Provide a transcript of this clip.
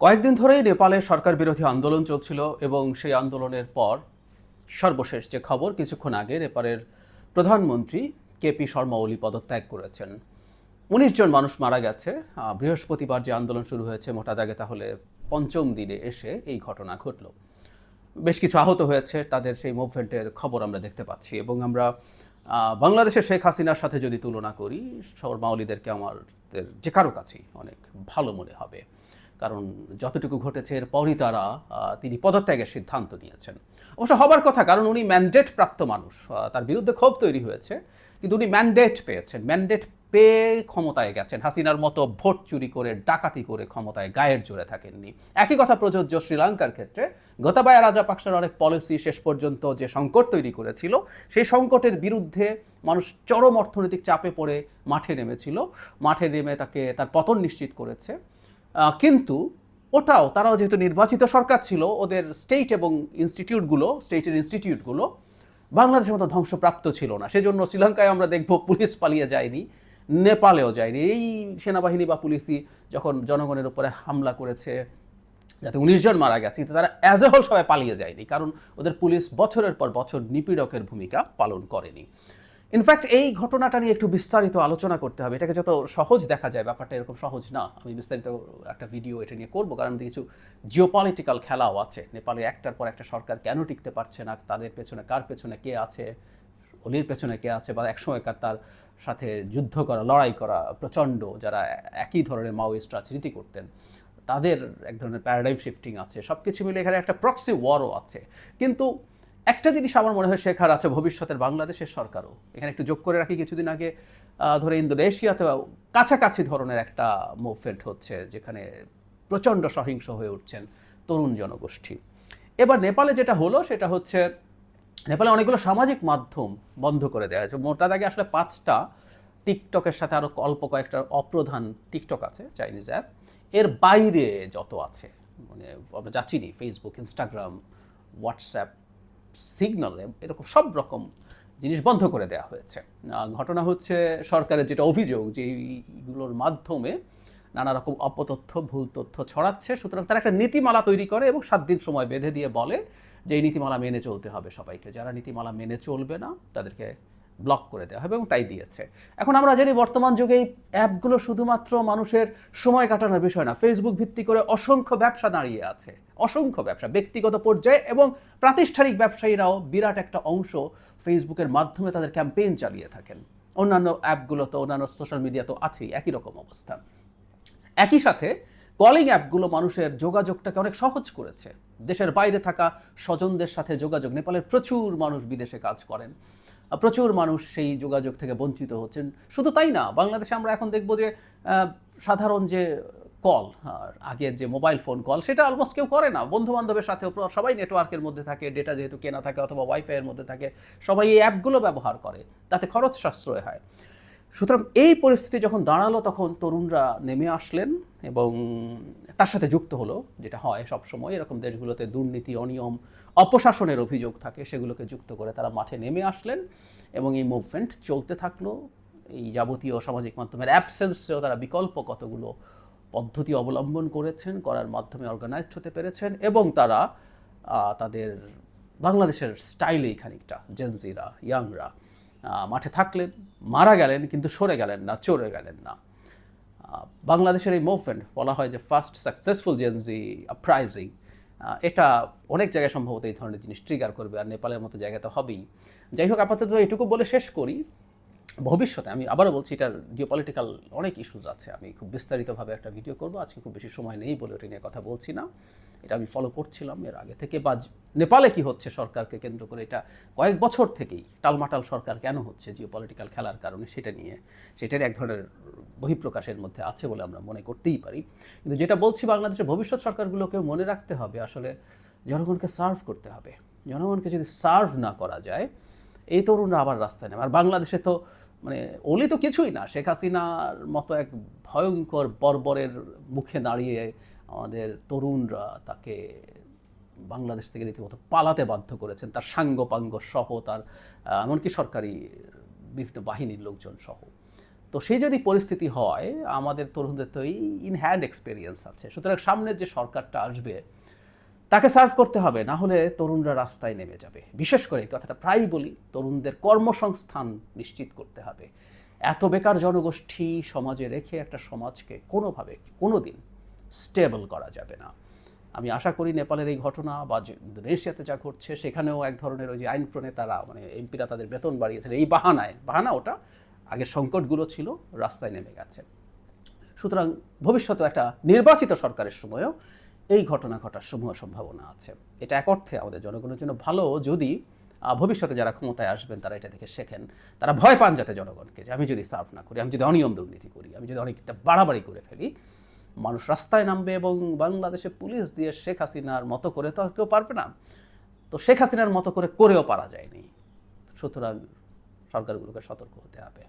কয়েকদিন ধরেই নেপালে সরকার বিরোধী আন্দোলন চলছিল এবং সেই আন্দোলনের পর সর্বশেষ যে খবর, কিছুক্ষণ আগে নেপালের প্রধানমন্ত্রী কেপি শর্মা ওলি পদত্যাগ করেছেন। উনিশ জন মানুষ মারা গেছে। বৃহস্পতিবার যে আন্দোলন শুরু হয়েছে মোটা দাগে, তাহলে পঞ্চম দিনে এসে এই ঘটনা ঘটল। বেশ কিছু আহত হয়েছে, তাদের সেই মুভমেন্টের খবর আমরা দেখতে পাচ্ছি এবং আমরা বাংলাদেশের শেখ হাসিনার সাথে যদি তুলনা করি শর্মাউলিদেরকে আমাদের যে কারও কাছেই অনেক ভালো মনে হবে। কারণ যতটুকু ঘটেছে এরপরই তারা তিনি পদত্যাগের সিদ্ধান্ত নিয়েছেন। অবশ্য হবার কথা, কারণ উনি ম্যান্ডেট প্রাপ্ত মানুষ তার বিরুদ্ধে ক্ষোভ তৈরি হয়েছে, কিন্তু উনি ম্যান্ডেট পেয়েছেন। ম্যান্ডেট পেয়ে ক্ষমতায় গেছেন। হাসিনার মতো ভোট চুরি করে, ডাকাতি করে ক্ষমতায় গায়ের জোরে থাকেননি। একই কথা প্রযোজ্য শ্রীলঙ্কার ক্ষেত্রে, গোতাবায়া রাজাপাকসার অনেক পলিসি শেষ পর্যন্ত যে সংকট তৈরি করেছিল, সেই সংকটের বিরুদ্ধে মানুষ চরম অর্থনৈতিক চাপে পড়ে মাঠে নেমেছিল। মাঠে নেমে তাকে, তার পতন নিশ্চিত করেছে। কিন্তু ওটাও, তারাও যেহেতু নির্বাচিত সরকার ছিল, ওদের স্টেট এবং ইনস্টিটিউটগুলো স্টেটের ইনস্টিটিউটগুলো বাংলাদেশের মতো ধ্বংসপ্রাপ্ত ছিল না। সেজন্য শ্রীলঙ্কায় আমরা দেখব পুলিশ পালিয়ে যায়নি, নেপালেও যায়নি। এই সেনাবাহিনী বা পুলিশই যখন জনগণের উপরে হামলা করেছে, যাতে উনিশ জন মারা গেছে কিন্তু তারা অ্যাজ এ হোল সবাই পালিয়ে যায়নি, কারণ ওদের পুলিশ বছরের পর বছর নিপীড়কের ভূমিকা পালন করেনি। ইনফ্যাক্ট এই ঘটনাটা নিয়ে একটু বিস্তারিত আলোচনা করতে হবে। এটাকে যত সহজ দেখা যায়, ব্যাপারটা এরকম সহজ না। আমি বিস্তারিত একটা ভিডিও এটা নিয়ে করব, কারণ কিছু জিওপলিটিক্যাল খেলাও আছে। নেপালে একটার পর একটা সরকার কেন টিকতে পারছে না? তাদের পেছনে কার পেছনে কে আছে? অলির পেছনে কে আছে? বা একসময়কার তার সাথে যুদ্ধ করা, লড়াই করা প্রচণ্ড, যারা একই ধরনের মাওয়িস্ট রাজনীতি করতেন, তাদের এক ধরনের প্যারাডাইম শিফটিং আছে। সব কিছু মিলে এখানে একটা প্রক্সি ওয়ারও আছে। কিন্তু একটা জিনিস আমার মনে হয় শেখার আছে ভবিষ্যতের বাংলাদেশের সরকারও। এখানে একটু যোগ করে রাখি, কিছুদিন আগে ধরে ইন্দোনেশিয়াতে কাছাকাছি ধরনের একটা মুভমেন্ট হচ্ছে, যেখানে প্রচণ্ড সহিংস হয়ে উঠছেন তরুণ জনগোষ্ঠী। এবার নেপালে যেটা হলো, সেটা হচ্ছে নেপালে অনেকগুলো সামাজিক মাধ্যম বন্ধ করে দেওয়া হয়েছে। মোটা দাগে আসলে পাঁচটা টিকটকের সাথে আরও অল্প কয়েকটা অপ্রধান টিকটক আছে, চাইনিজ অ্যাপ। এর বাইরে যত আছে মানে আমরা যাচ্ছি ফেসবুক ইনস্টাগ্রাম হোয়াটসঅ্যাপ সিগন্যাল এরকম সব রকম জিনিস বন্ধ করে দেওয়া হয়েছে। ঘটনা হচ্ছে সরকারের যেটা অভিযোগ যে এইগুলোর মাধ্যমে নানা রকম অপতথ্য, ভুল তথ্য ছড়াচ্ছে, সুতরাং তারা একটা নীতিমালা তৈরি করে এবং সাত দিন সময় বেঁধে দিয়ে বলে যে এই নীতিমালা মেনে চলতে হবে সবাইকে। যারা নীতিমালা মেনে চলবে না, তাদেরকে ব্লক করে দেওয়া হবে এবং তাই দিয়েছে। এখন আমরা জানি বর্তমান যুগে এই অ্যাপগুলো শুধুমাত্র মানুষের সময় কাটানোর বিষয় না ফেসবুক ভিত্তি করে অসংখ্য ব্যবসা দাঁড়িয়ে আছে, অসংখ্য ব্যবসা, ব্যক্তিগত পর্যায়ে এবং প্রাতিষ্ঠানিক ব্যবসায়ীরাও বিরাট একটা অংশ ফেসবুকের মাধ্যমে তাদের ক্যাম্পেইন চালিয়ে থাকেন। অন্যান্য অ্যাপগুলো তো, অন্যান্য সোশ্যাল মিডিয়া তো আছেই, একই রকম অবস্থা। একই সাথে কলিং অ্যাপগুলো মানুষের যোগাযোগটাকে অনেক সহজ করেছে। দেশের বাইরে থাকা স্বজনদের সাথে যোগাযোগ, নেপালের প্রচুর মানুষ বিদেশে কাজ করেন। প্রচুর মানুষ সেই যোগাযোগ থেকে বঞ্চিত হচ্ছেন। শুধু তাই না, বাংলাদেশে আমরা এখন দেখব যে সাধারণ যে কল আগের যে মোবাইল ফোন কল, সেটা অলমোস্ট কেউ করে না। বন্ধু বান্ধবের সাথে সবাই নেটওয়ার্কের মধ্যে থাকে ডেটা যেহেতু কেনা থাকে অথবা ওয়াইফাইয়ের মধ্যে থাকে, সবাই এই অ্যাপগুলো ব্যবহার করে, তাতে খরচ সাশ্রয় হয়। সুতরাং এই পরিস্থিতি যখন দাঁড়াল, তখন তরুণরা নেমে আসলেন এবং তার সাথে যুক্ত হলো, যেটা হয় সব সময় এরকম দেশগুলোতে দুর্নীতি, অনিয়ম, অপশাসনের অভিযোগ থাকে, সেগুলোকে যুক্ত করে তারা মাঠে নেমে আসলেন এবং এই মুভমেন্ট চলতে থাকল। এই যাবতীয় সামাজিক মাধ্যমের অ্যাবসেন্সেও তারা বিকল্প কতগুলো পদ্ধতি অবলম্বন করেছেন, করার মাধ্যমে অর্গানাইজড হতে পেরেছেন এবং তারা তাদের বাংলাদেশের স্টাইলেই খানিকটা জেনজিরা ইয়াংরা মাঠে থাকলেন, মারা গেলেন, কিন্তু সরে গেলেন না, চড়ে গেলেন না। বাংলাদেশের এই মুভমেন্ট বলা হয় যে ফার্স্ট সাকসেসফুল জেনজি আপ্রাইজিং এটা অনেক জায়গায় সম্ভবত এই ধরনের জিনিস ট্রিগার করবে, আর নেপালের মতো জায়গা তো হবেই। যাই হোক, আপাতত এটুকু বলে শেষ করি। ভবিষ্যতে, আমি আবারও বলছি, এটার জিওপলিটিক্যাল অনেক ইস্যুজ আছে। আমি খুব বিস্তারিতভাবে একটা ভিডিও করব। আজকে খুব বেশি সময় নেই বলে ওটা নিয়ে কথা বলছি না। এটা আমি ফলো করছিলাম। এর আগে থেকে বা নেপালে কি হচ্ছে সরকারকে কেন্দ্র করে এটা কয়েক বছর থেকেই টালমাটাল সরকার কেন হচ্ছে জিওপলিটিক্যাল খেলার কারণে সেটা নিয়ে, সেটার এক ধরনের বহিঃপ্রকাশের মধ্যে আছে বলে আমরা মনে করতেই পারি। কিন্তু যেটা বলছি, বাংলাদেশের ভবিষ্যৎ সরকারগুলোকেও মনে রাখতে হবে আসলে জনগণকে সার্ভ করতে হবে। জনগণকে যদি সার্ভ না করা যায়, এই তরুণরা আবার রাস্তায় নেবে আর বাংলাদেশে তো মানে ওলি তো কিছুই না, শেখ হাসিনার মতো এক ভয়ঙ্কর বর্বরের মুখে দাঁড়িয়ে আমাদের তরুণরা তাকে বাংলাদেশ থেকে রীতিমতো পালাতে বাধ্য করেছেন, তার সাঙ্গপাঙ্গ সহ, তার এমনকি সরকারি বিভিন্ন বাহিনীর লোকজন সহ। তো সেই যদি পরিস্থিতি হয়, আমাদের তরুণদের তো এই ইন হ্যান্ড এক্সপিরিয়েন্স আছে। সুতরাং সামনের যে সরকারটা আসবে তাকে সার্ভ করতে হবে, না হলে তরুণরা রাস্তায় নেমে যাবে। বিশেষ করে কথাটা প্রায়ই বলি, তরুণদের কর্মসংস্থান নিশ্চিত করতে হবে। এত বেকার জনগোষ্ঠী সমাজে রেখে একটা সমাজকে কোনোভাবে কোনো দিন স্টেবল করা যাবে না। আমি আশা করি নেপালের এই ঘটনা বা ইন্দোনেশিয়াতে যা ঘটছে, সেখানেও এক ধরনের ওই যে আইন প্রণেতারা মানে এমপিরা তাদের বেতন বাড়িয়েছেন। এই বাহানায়, বাহানা ওটা, আগের সংকটগুলো ছিল, রাস্তায় নেমে গেছে। সুতরাং ভবিষ্যতে একটা নির্বাচিত সরকারের সময়ও এই ঘটনা ঘটার সমূহ সম্ভাবনা আছে। এটা এক অর্থে আমাদের জনগণের জন্য ভালো যদি ভবিষ্যতে যারা ক্ষমতায় আসবেন তারা এটা দেখে শেখেন। তারা ভয় পান যাতে জনগণকে যে আমি যদি সার্ভ না করি, আমি যদি অনিয়ম দুর্নীতি করি, আমি যদি অনেকটা বাড়াবাড়ি করে ফেলি, মানুষ রাস্তায় নামবে এবং বাংলাদেশে পুলিশ দিয়ে শেখ হাসিনার মতো করে তো কেউ পারবে না। তো শেখ হাসিনার মতো করে করেও পারা যায়নি। সুতরাং সরকারগুলোকে সতর্ক হতে হবে।